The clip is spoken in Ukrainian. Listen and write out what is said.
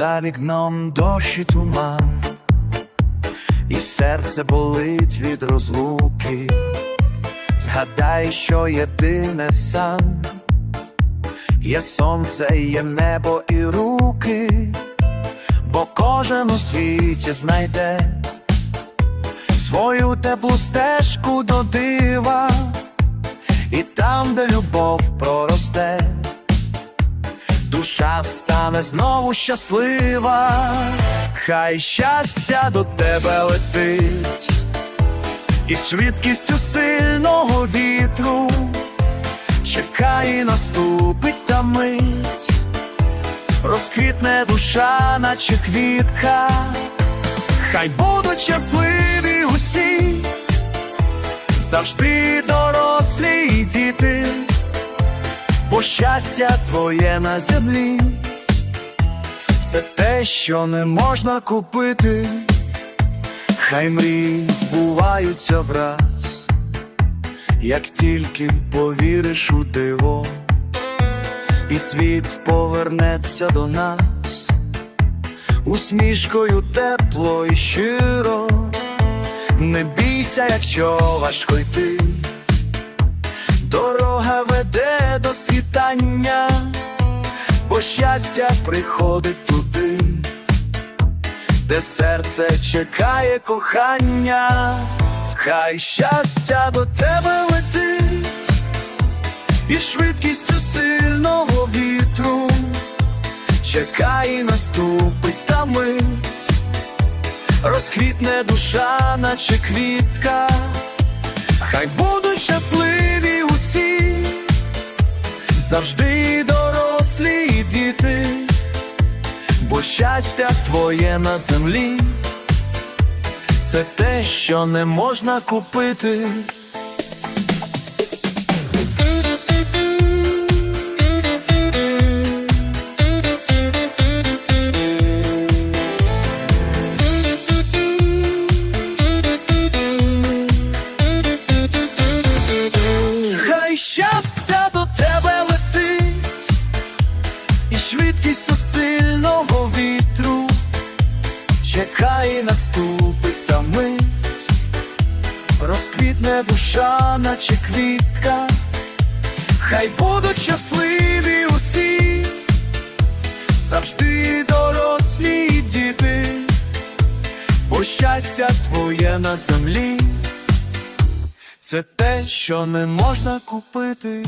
За вікном дощ і туман, і серце болить від розлуки. Згадай, що єдине сам, є сонце, є небо і руки, бо кожен у світі знайде свою теплу стежку до дива, і там, де любов проросте, душа стане знову щаслива, хай щастя до тебе летить, і швидкістю сильного вітру чекає, наступить та мить, розквітне душа, наче квітка. Хай будуть щасливі усі, завжди дорослі і діти, бо щастя твоє на землі, це те, що не можна купити, хай мрії збуваються враз, як тільки повіриш у диво, і світ повернеться до нас. Усмішкою тепло і щиро, не бійся, якщо важко йти, дорога до світання, бо щастя приходить туди, де серце чекає кохання, хай щастя до тебе летить, і швидкістю сильного вітру чекай, наступить та мить, розквітне душа, наче квітка, завжди дорослі діти, бо щастя твоє на землі, це те, що не можна купити. Чекай, наступить та мить, розквітне душа, наче квітка, хай будуть щасливі усі, завжди дорослі діти, бо щастя твоє на землі. Це те, що не можна купити.